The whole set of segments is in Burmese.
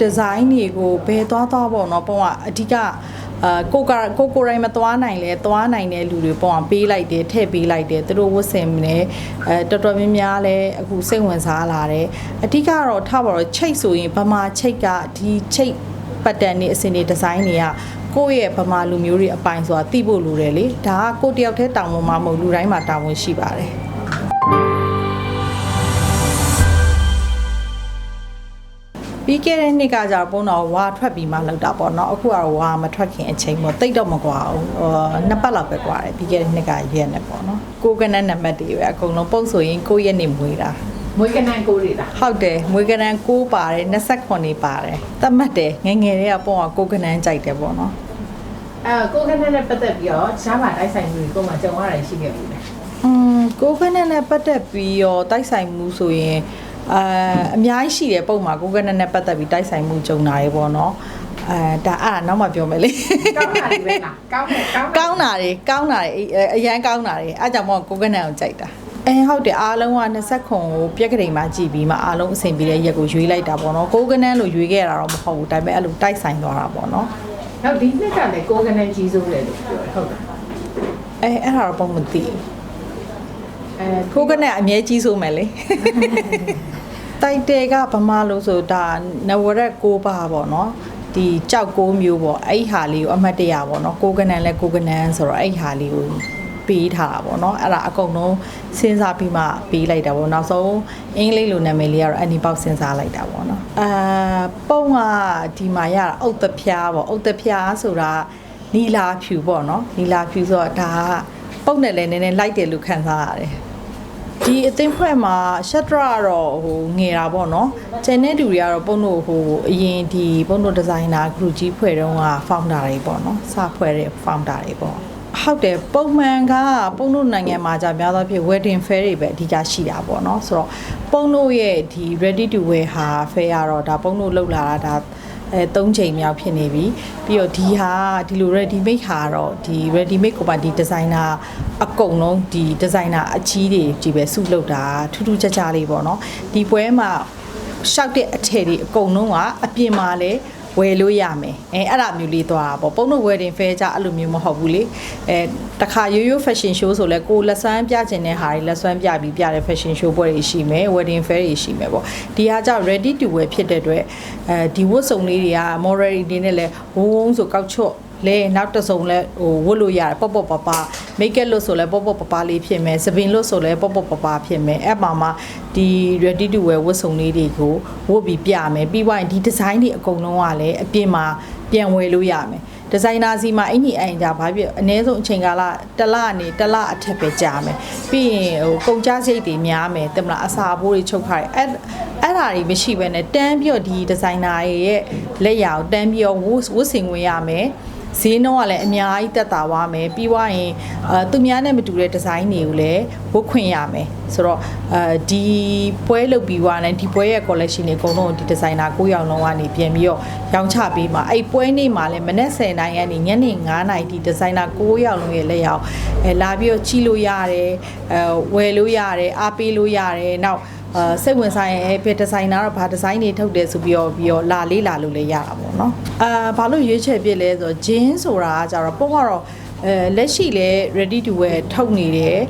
ဒီဇိုင်းတွေကိုဘယ်သွားသွားပေါ့နော်ပုံကအဓိကအာကိုကကိုကိုရိုင်းမသွားနိုင်လဲသွားနိုင်တဲ့လူတွေပုံကပေးလိုက်တယ်ထည့်ပေးလိုက်တယ်သူတို့ဝတ်ဆင်နေအဲတော်တော်များများလဲအခုစိတ်ဝင်စားလာတယ်အဓိကတော့ထားပါတော့ချိတ်ဆိုရင်ဗမာချိတ်ကဒီချိတ်ပတ်တန်နေအစင်နေဒီဇိုင်းတွေကကိုယ့်ရဲ့ဗမာလူမျိုးတွေအပိုင်ဆိုတာသိဖို့လိုတယ်လေဒါကကိုယ့်တယောက်တည်းတောင်းဝန်မှာမဟုတ်လူတိုင်းမှာတာဝန်ရှိပါတယ် ပြီးခဲ့တဲ့နှစ်ကကြာပုံတော့ဝါထွက်ပြီးမှလောက်တာပေါ့နော်အခုကတော့ဝါမထွက်ခင်အချိန်ပေါ့တိတ်တော့မကွာဘူးဟိုနှစ်ပတ်လောက်ပဲကွာတယ်ပြီးခဲ့တဲ့နှစ်ကရက်နဲ့ပေါ့နော်ကိုကနန်းနံပါတ်တွေပဲအကုန်လုံးပုံဆိုရင်ကိုရက်နေမွေးတာမွေးကနန်းကိုတွေလားဟုတ်တယ်မွေးကနန်း6ပါတယ်29နေပါတယ်တတ်မှတ်တယ်ငယ်ငယ်လေးကပုံကကိုကနန်းကြိုက်တယ်ပေါ့နော်အဲကိုကနန်းနဲ့ပတ်သက်ပြီးတော့ရှားပါတိုက်ဆိုင်မှုတွေကိုမှကြုံရတာရှိခဲ့ပြီလေอืมကိုကနန်းနဲ့ပတ်သက်ပြီးရောတိုက်ဆိုင်မှုဆိုရင် အာအများကြီးရှိတယ်ပုံမှာကိုကနန်းနဲ့ပတ်သက်ပြီးတိုက်ဆိုင်မှုကြုံတာရေပေါ့နော်အဲဒါအဲ့ဒါနောက်မှပြောမယ်လေကောင်းတာတွေပဲလားကောင်းတယ်ကောင်းတယ်ကောင်းတာတွေကောင်းတာတွေအဲ့အရန်ကောင်းတာတွေအဲ့ကြောင့်မို့ကိုကနန်ကိုကြိုက်တာအဲဟုတ်တယ်အားလုံးက20ခွန်ကိုပြက်ကလေးမှာကြည်ပြီးမှအားလုံးအဆင်ပြေတဲ့ရက်ကိုရွေးလိုက်တာပေါ့နော်ကိုကနန်လို့ရွေးခဲ့တာတော့မဟုတ်ဘူးဒါပေမဲ့အဲ့လိုတိုက်ဆိုင်သွားတာပေါ့နော်နောက်ဒီနှစ်ကလည်းကိုကနန်းကြီးစိုးတယ်လို့ပြောတယ်ဟုတ်တယ်အဲအဲ့ဒါတော့ပုံမသိအဲဘူးကိုကနန်အမြဲကြီးဆိုမယ်လေ တိုက်တဲကဗမာလို့ဆိုဒါနဝရက်ကိုပါပေါ့နော်ဒီကြောက်ကိုမျိုးပေါ့အဲ့ဟာလေးကိုအမှတ်တရပေါ့နော်ကိုကနန်လဲကိုကနန်ဆိုတော့အဲ့ဟာလေးကိုပေးထားတာပေါ့နော်အဲ့ဒါအကုန်လုံးစဉ်းစားပြီးမှပေးလိုက်တာပေါ့နောက်ဆုံးအင်္ဂလိပ်လိုနာမည်လေးကတော့အန်နီပေါက်စဉ်းစားလိုက်တာပေါ့နော်အာပုံကဒီမှာရတာအုတ်တဖျားပေါ့အုတ်တဖျားဆိုတာနီလာဖြူပေါ့နော်နီလာဖြူဆိုတော့ဒါကပုံနဲ့လည်းနည်းနည်းလိုက်တယ်လို့ခံစားရတယ် ဒီအသင်းဖွဲ့မှာရှက်ဒရာကတော့ဟိုငယ်တာပေါ့နော်ကျန်တဲ့သူတွေကတော့ပုံတို့ဟိုအရင်ဒီပုံတို့ဒီဇိုင်နာ group ကြီးဖွဲ့တုန်းက founder တွေပေါ့နော်စဖွဲ့တဲ့ founder တွေပေါ့ဟုတ်တယ်ပုံမှန်ကပုံတို့နိုင်ငံမှာကြာများသောဖြင့် wedding fair တွေပဲအဓိကရှိတာပေါ့နော်ဆိုတော့ပုံတို့ရဲ့ဒီ ready to wear ဟာ fair ကတော့ဒါပုံတို့လောက်လာတာဒါအဲ၃ချိန်မြောက်ဖြစ်နေပြီပြီးတော့ဒီဟာဒီလို ready made ဟာတော့ဒီ ready made ကိုပါဒီ designer အကုန်လုံးဒီ designer အကြီးတွေဒီပဲစုလုပ်တာထူးထူးခြားခြားလေးပေါ့နော်ဒီပွဲမှာရှောက်တဲ့အထည်တွေအကုန်လုံးကအပြင်မှာလဲဝယ်လို့ရမယ်အဲအဲ့ဒါမျိုးလေးသွားတာပေါ့ပုံတို့ wedding fair ကြအဲ့လိုမျိုးမဟုတ်ဘူးလေအဲတခါရိုးရိုး fashion show ဆိုလဲကိုလက်စွမ်းပြကျင်တဲ့ဟာတွေလက်စွမ်းပြပြီးပြတဲ့ fashion show ပွဲတွေရှိမယ် wedding fair တွေရှိမယ်ပေါ့ဒီဟာကြောင့် ready to wear ဖြစ်တဲ့အတွက်အဲဒီဝတ်စုံလေးတွေက model တွေနဲ့လဲဝုန်းဝုန်းဆိုကောက်ချော့ လဲနောက်တစ်စုံလဲဟိုဝတ်လို့ရတယ်ပေါ့ပေါ့ပပ make up လို့ဆိုလဲပေါ့ပေါ့ပပလေးဖြစ်မယ်စပင်လို့ဆိုလဲပေါ့ပေါ့ပပဖြစ်မယ်အဲ့ပါမှာဒီ ready to wear ဝတ်စုံလေးတွေကိုဝတ်ပြီးပြမယ်ပြီးသွားရင်ဒီ design တွေအကုန်လုံးကလည်းအပြင်မှာပြန်ဝယ်လို့ရမယ်ဒီဇိုင်နာစီမှာအင်ကြီးအင်ကြဘာဖြစ်အနည်းဆုံးအချိန်ကာလတစ်လနေတစ်လအထက်ပဲကြာမယ်ပြီးရင်ဟိုကုန်ကြစိတ်တွေများမယ်တမလားအစာဘိုးတွေချုပ်ထားတယ်အဲ့အဲ့ဒါတွေမရှိဘဲနဲ့တန်းပြီးတော့ဒီဒီဇိုင်နာရဲ့လက်ရာကိုတန်းပြီးတော့ဝတ်ဝတ်ဆင်ဝင်ရမယ် ဈေးနှုန်းကလည်းအများကြီးတက်တာဝါမယ်ပြီးွားရင်အဲသူများနဲ့မတူတဲ့ဒီဇိုင်းတွေကိုလည်းဝတ်ခွင့်ရမယ်ဆိုတော့အဲဒီပွဲလုပ်ပြီးွားရင်ဒီပွဲရဲ့ collection တွေအကုန်လုံးဒီဒီဇိုင်နာ9ယောက်လုံးကနေပြင်ပြီးတော့ရောင်းချပေးမှာအဲ့ပွဲနေ့မှာလည်းမနေ့10နိုင်ကနေညနေ9နိုင်ဒီဒီဇိုင်နာ9ယောက်လုံးရဲ့လက်ရောက်အဲလာပြီးတော့ကြီးလို့ရတယ်အဲဝယ်လို့ရတယ်အားပေးလို့ရတယ်နောက် အာစိတ်ဝင်စားရင်အဲဘယ်ဒီဇိုင်နာတော့ဘာဒီဇိုင်းတွေထုတ်တယ်ဆိုပြီးတော့ပြီးတော့လာလေးလာလို့လည်းရတာပေါ့နော်အာဘာလို့ရွေးချယ်ပြစ်လဲဆိုတော့ဂျင်းဆိုတာကကြတော့ပုံကတော့အဲလက်ရှိလဲ ready to wear ထုတ်နေတယ်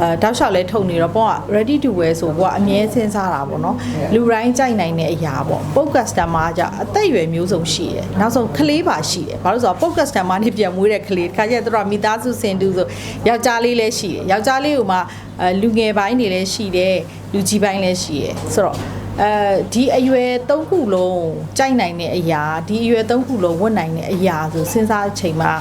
အဲတောက်လျှောက်လဲထုတ်နေတော့ပုံက ready to wear ဆိုကွာအမြဲစဉ်းစားတာပေါ့နော်လူတိုင်းကြိုက်နိုင်တဲ့အရာပေါ့ပုတ် customer ကကြအသက်အရွယ်မျိုးစုံရှိတယ်နောက်ဆုံးကလေးပါရှိတယ်ဘာလို့ဆိုတော့ပုတ် customer နေပြန်မွေးတဲ့ကလေးတခါကျတော့သူတို့ကမိသားစုစင်တူဆိုယောက်ျားလေးလည်းရှိတယ်ယောက်ျားလေးကမှအဲလူငယ်ပိုင်းတွေလည်းရှိတယ်လူကြီးပိုင်းလည်းရှိတယ်ဆိုတော့အဲဒီအရွယ်၃ခုလုံးကြိုက်နိုင်တဲ့အရာဒီအရွယ်၃ခုလုံးဝတ်နိုင်တဲ့အရာဆိုစဉ်းစားအချိန်မှာ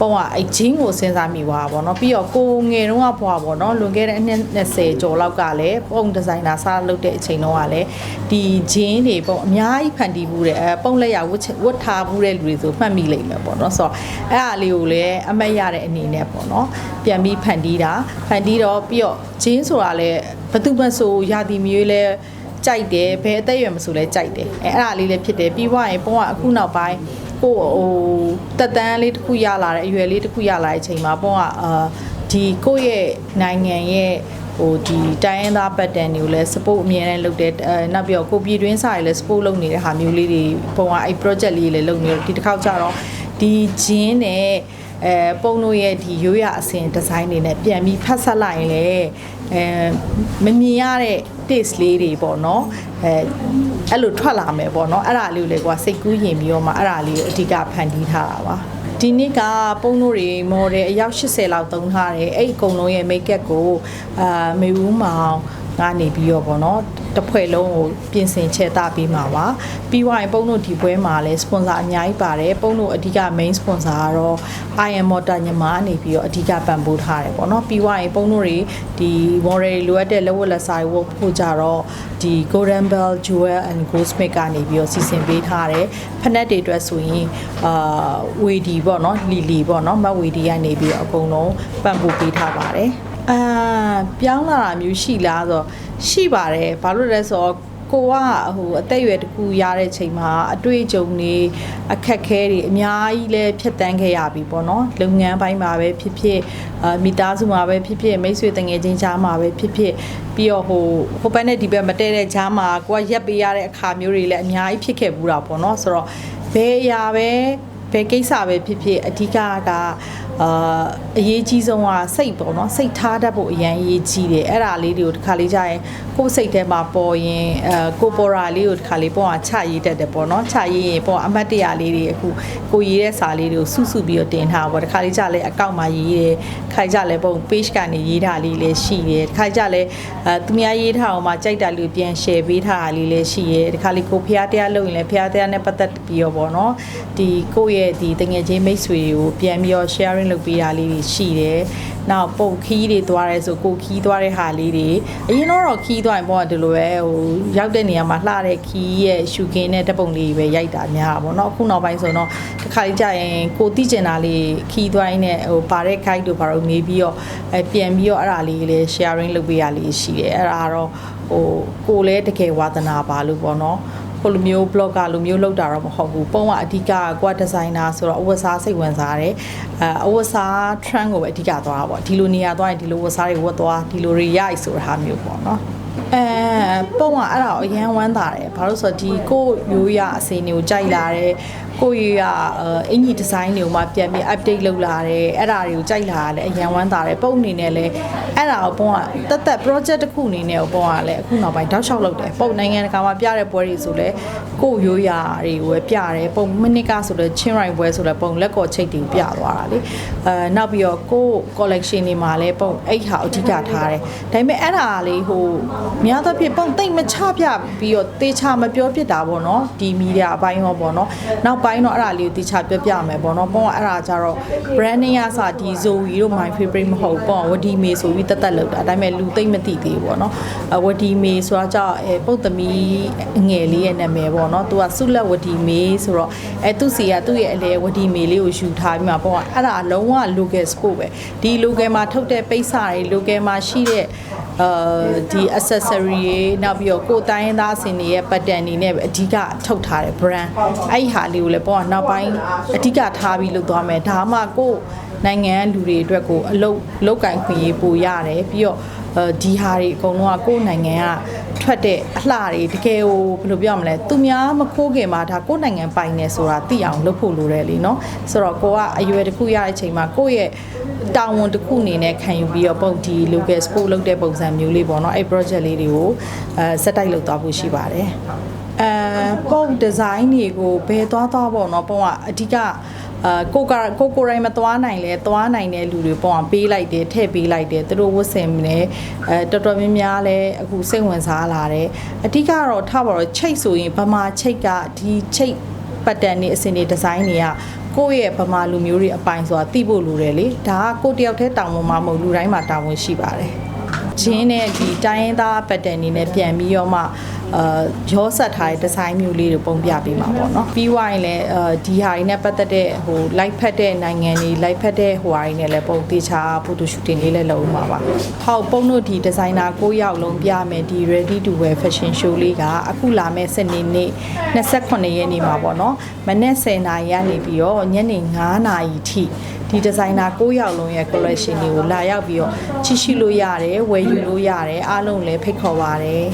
ပုံကအချင်းကိုစဉ်းစားမိသွားတာပေါ့နော်ပြီးတော့ကိုငယ်တုန်းကဘွားပေါ့နော်လွန်ခဲ့တဲ့အနှစ်20ကျော်လောက်ကလည်းပုံဒီဇိုင်နာစားလုပ်တဲ့အချိန်တုန်းကလည်းဒီဂျင်းတွေပုံအများကြီးဖန်တီးမှုတဲ့အဲပုံလက်ရဝတ်ဝတ်ထားမှုတဲ့လူတွေဆိုမှတ်မိလိမ့်မယ်ပေါ့နော်ဆိုတော့အဲ့အားလေးကိုလည်းအမတ်ရတဲ့အနေနဲ့ပေါ့နော်ပြန်ပြီးဖန်တီးတာဖန်တီးတော့ပြီးတော့ဂျင်းဆိုတာလည်းဘသူမဆိုရာသီမျိုးလဲကြိုက်တယ်ဘယ်အသက်အရွယ်မဆိုလဲကြိုက်တယ်အဲအဲ့ဒါလေးလည်းဖြစ်တယ်ပြီးွားရင်ပုံကအခုနောက်ပိုင်း ကိုဟိုတက်တန်းလေးတစ်ခုရလာတဲ့အရွယ်လေးတစ်ခုရလာတဲ့အချိန်မှာပုံကအာဒီကိုယ့်ရဲ့နိုင်ငံရဲ့ဟဟိုဒီတိုင်းရင်းသား pattern တွေကိုလည်း support အမြဲတမ်းလုပ်တယ်အဲနောက်ပြီးတော့ကိုပြည်တွင်းစာတွေလည်း support လုပ်နေတဲ့ဟာမျိုးလေးတွေပုံကအဲ့ project လေးတွေလည်းလုပ်နေတော့ဒီတစ်ခေါက်ကျတော့ဒီဂျင်းနဲ့အဲပုံတို့ရဲ့ဒီရိုးရအစဉ်ဒီဇိုင်းတွေနဲ့ပြန်ပြီးဖတ်ဆက်လိုက်ရင်လည်းအဲမမြင်ရတဲ့ taste လေးတွေပေါ့နော်အဲအဲ့လိုထွက်လာမယ်ပေါ့နော်အဲ့ဒါလေးကိုလည်းကွာစိတ်ကူးရင်ပြီးတော့မှအဲ့ဒါလေးကိုအဓိကဖန်တီးထားတာပါဒီနေ့ကပုံတို့တွေ model အယောက်80လောက်သုံးထားတယ်အဲ့ဒီအကုန်လုံးရဲ့ make up ကိုအာမေဦးမောင်ကနေပြီးတော့ပေါ့နော် တစ်ဖွဲ့လုံးကိုပြင်ဆင်ချက်တာပေးမှာပါပြီးွားရင်ပုံတို့ဒီပွဲမှာလည်း sponsor အများကြီးပါတယ်ပုံတို့အဓိက main sponsor ကတော့ IM Motor ညီမကနေပြီးတော့အဓိကပံ့ပိုးထားတယ်ပေါ့နော်ပြီးွားရင်ပုံတို့တွေဒီ model တွေလိုအပ်တဲ့လက်ဝတ်လက်စားတွေဝတ်ဖို့ကြတော့ဒီ Golden Bell Jewel and Goldsmith ကနေပြီးတော့စီစဉ်ပေးထားတယ်ဖက်နက်တွေအတွက်ဆိုရင်အာဝေဒီပေါ့နော်လီလီပေါ့နော်မတ်ဝေဒီကနေပြီးတော့အကုန်လုံးပံ့ပိုးပေးထားပါတယ်အာပြောင်းလာတာမျိုးရှိလားဆိုတော့ ရှိပါတယ်ဘာလို့လဲဆိုတော့ကိုကဟိုအသက်အရွယ်တစ်ခုရတဲ့ချိန်မှာအတွေ့အကြုံတွေအခက်ခဲတွေအများကြီးလဲဖြတ်တန်းခဲ့ရပြီပေါ့နော်လုပ်ငန်းပိုင်းမှာပဲဖြစ်ဖြစ်အာမိသားစုမှာပဲဖြစ်ဖြစ်မိတ်ဆွေတငယ်ချင်းကြားမှာပဲဖြစ်ဖြစ်ပြီးတော့ဟိုဟိုဘက်နဲ့ဒီဘက်မတည့်တဲ့ကြားမှာကိုကရက်ပေးရတဲ့အခါမျိုးတွေလည်းအများကြီးဖြစ်ခဲ့ဘူးတာပေါ့နော်ဆိုတော့ဘယ်အရာပဲဘယ်ကိစ္စပဲဖြစ်ဖြစ်အဓိကက အာအရေးကြီးဆုံးကစိတ်ပေါ့နော်စိတ်ထားတတ်ဖို့အရန်အရေးကြီးတယ်အဲ့ဒါလေးတွေကိုတစ်ခါလေးကြာရင်ကိုယ်စိတ်ထဲမှာပေါ်ရင်အဲကိုပေါ်ရာလေးကိုတစ်ခါလေးပေါ့အောင်ချရေးတတ်တယ်ပေါ့နော်ချရေးရင်ပေါ့အမတ်တရလေးတွေအခုကိုရေးတဲ့စာလေးတွေကိုစုစုပြီးတော့တင်ထားပေါ့တစ်ခါလေးကြာလဲအကောင့်မှာရေးတယ်ခိုင်ကြလဲပေါ့ page ကနေရေးတာလေးလည်းရှိတယ်တစ်ခါကြလဲအဲသူများရေးထားအောင်မှကြိုက်တာလေးကိုပြန် share ပေးထားတာလေးလည်းရှိတယ်တစ်ခါလေးကိုဖျားတရားလုပ်ရင်လည်းဖျားတရားနဲ့ပတ်သက်ပြီးတော့ပေါ့နော်ဒီကိုယ့်ရဲ့ဒီတငယ်ချင်းမိတ်ဆွေတွေကိုပြန်ပြီးတော့ sharing လုပ်ပေးတာလေးတွေရှိတယ်။နောက်ပုံခီးတွေသွားရဲဆိုကိုခီးသွားတဲ့ဟာလေးတွေအရင်တော့ခီးသွားရင်ပေါ့ဒီလိုပဲဟိုရောက်တဲ့နေရာမှာလှတဲ့ခီးရဲ့ရှူကင်းတဲ့တပ်ပုံလေးပဲရိုက်တာများပါပေါ့နော်အခုနောက်ပိုင်းဆိုတော့တစ်ခါကြီးကြာရင်ကိုတိကျင်တာလေးခီးသွားရင်းနဲ့ဟိုပါတဲ့ guide တို့ဘာလို့မေးပြီးတော့အဲပြန်ပြီးတော့အဲ့ဒါလေးလည်း sharing လုပ်ပေးရလေးရှိတယ်အဲ့ဒါကတော့ဟိုကိုလည်းတကယ်ဝါသနာပါလို့ပေါ့နော် ဟိုလိုမျိုး blogger လိုမျိုးလောက်တာတော့မဟုတ်ဘူးပုံကအဓိကကွာဒီဇိုင်နာဆိုတော့အဝတ်စားစိတ်ဝင်စားတယ်အဲအဝတ်စား trend ကိုပဲအဓိကသွားတာပေါ့ဒီလိုနေရာသွားရင်ဒီလိုဝတ်စားတွေဝတ်သွားဒီလိုတွေရိုက်ဆိုတာဟာမျိုးပေါ့နော် အဲပုံကအဲ့ဒါကိုအရန်ဝမ်းသာတယ်ဘာလို့ဆိုတော့ဒီကိုရိုးရအစင်းတွေကိုကြိုက်လာတယ်ကိုရိုးရအင်ကြီးဒီဇိုင်းတွေကိုမှပြန်ပြီး update လုပ်လာတယ်အဲ့ဒါတွေကိုကြိုက်လာတယ်အရန်ဝမ်းသာတယ်ပုံအနေနဲ့လည်းအဲ့ဒါကိုပုံကတက်တက် project တစ်ခုအနေနဲ့ပုံကလည်းအခုနောက်ပိုင်းတောက်လျှောက်လုပ်တယ်ပုံနိုင်ငံတကာမှာပြတဲ့ပွဲတွေဆိုလည်းကိုရိုးရတွေကိုပဲပြတယ်ပုံမိနစ်ကဆိုလည်းချင်းရိုင်ပွဲဆိုလည်းပုံလက်ကော်ချိတ်တွေပြသွားတာလေအဲနောက်ပြီးတော့ကို collection တွေမှာလည်းပုံအဲ့ဟာအဓိကထားတယ်ဒါပေမဲ့အဲ့ဒါလေးဟိုများသောဖြင့်ပုံတိတ်မချပြပြီးတော့တေချာမပြောဖြစ်တာပေါ့နော်ဒီမီဒီယာအပိုင်းရောပေါ့နော်နောက်ပိုင်းတော့အဲ့ဒါလေးကိုတေချာပြောပြမယ်ပေါ့နော်ပုံကအဲ့ဒါကြတော့ branding ရစဒီ Zoe တို့ my favorite မဟုတ်ပေါ့ဝဒီမေဆိုပြီးတက်တက်လောက်တာဒါပေမဲ့လူသိမ့်မသိသေးဘူးပေါ့နော်အဝဒီမေဆိုတာကြောင့်အဲပုတ်သမီးအငယ်လေးရဲ့နာမည်ပေါ့နော်သူကဆုလက်ဝဒီမေဆိုတော့အဲသူစီကသူ့ရဲ့အလဲဝဒီမေလေးကိုယူထားပြီးမှပေါ့ကအဲ့ဒါလုံးဝ local sport ပဲဒီ local မှာထုတ်တဲ့ပိတ်စာတွေ local မှာရှိတဲ့အာဒီ accessory တွေနောက်ပြီးတော့ကိုယ်တိုင်းရင်းသားအစင်တွေရဲ့ pattern တွေနဲ့ပဲအဓိကထုတ်ထားတဲ့ brand အဲ့ဒီဟာလေးကိုလည်းပေါ့ကနောက်ပိုင်းအဓိကထားပြီးလုပ်သွားမယ်ဒါမှကိုယ်နိုင်ငံလူတွေအတွက်ကိုအလုတ်လုတ်ကင်ခွင့်ရေးပို့ရတယ်ပြီးတော့အဲဒီဟာတွေအကုန်လုံးကကိုယ်နိုင်ငံက ထွက်တဲ့အလှတွေတကယ်ကိုဘယ်လိုပြောရမလဲသူများမခိုးခင်မှာဒါကိုယ်နိုင်ငံပိုင်နေဆိုတာသိအောင်လုပ်ဖို့လိုတယ်လीเนาะဆိုတော့ကိုကအရွယ်တစ်ခုရတဲ့အချိန်မှာကိုယ့်ရဲ့တာဝန်တစ်ခုအနေနဲ့ခံယူပြီးတော့ပုံဒီ local sport လုပ်တဲ့ပုံစံမျိုးလေးပေါ့เนาะအဲ့ project လေးတွေကိုအဲစက်တိုက်လုပ်သွားဖို့ရှိပါတယ်အဲပုံဒီဇိုင်းတွေကိုဘယ်သွားသွားပေါ့เนาะပုံကအဓိက အာကိုကကိုကိုရိုင်းမသွားနိုင်လဲသွားနိုင်တဲ့လူတွေပေါ့အောင်ပေးလိုက်တယ်ထည့်ပေးလိုက်တယ်သူတို့ဝတ်ဆင်နေအဲတော်တော်များများလဲအခုစိတ်ဝင်စားလာတယ်အဓိကတော့ထားပါတော့ချိတ်ဆိုရင်ဗမာချိတ်ကဒီချိတ်ပတ်တန်နေအစင်တွေဒီဇိုင်းတွေကကိုယ့်ရဲ့ဗမာလူမျိုးတွေအပိုင်ဆိုတာသိဖို့လိုတယ်လေဒါကကိုတယောက်တည်းတာဝန်မှာမဟုတ်လူတိုင်းမှာတာဝန်ရှိပါတယ်ဂျင်းနဲ့ဒီတိုင်းရင်းသားပတ်တန်နေနဲ့ပြန်ပြီးတော့မှ အာရောဆက်ထားတဲ့ဒီဇိုင်းမျိုးလေးတွေပုံပြပေးမှာပေါ့နော်ပြီးွားရင်လည်းဒီဟာတွေနဲ့ပတ်သက်တဲ့ဟို live ဖက်တဲ့နိုင်ငံတွေ live ဖက်တဲ့ဟိုဟာတွေနဲ့လည်းပုံတေချာ photo shooting လေးလည်းလုပ်မှာပါဟောက်ပုံတို့ဒီဒီဇိုင်နာ9ယောက်လုံးပြမယ်ဒီ ready to wear fashion show လေးကအခုလာမယ့်စနေနေ့28ရက်နေ့မှာပေါ့နော်မနေ့10နာရီကနေပြီးတော့ညနေ9နာရီထိဒီဒီဇိုင်နာ9ယောက်လုံးရဲ့ collection တွေကိုလာရောက်ပြီးတော့ချီရှိလို့ရတယ်ဝယ်ယူလို့ရတယ်အားလုံးလည်းဖိတ်ခေါ်ပါတယ်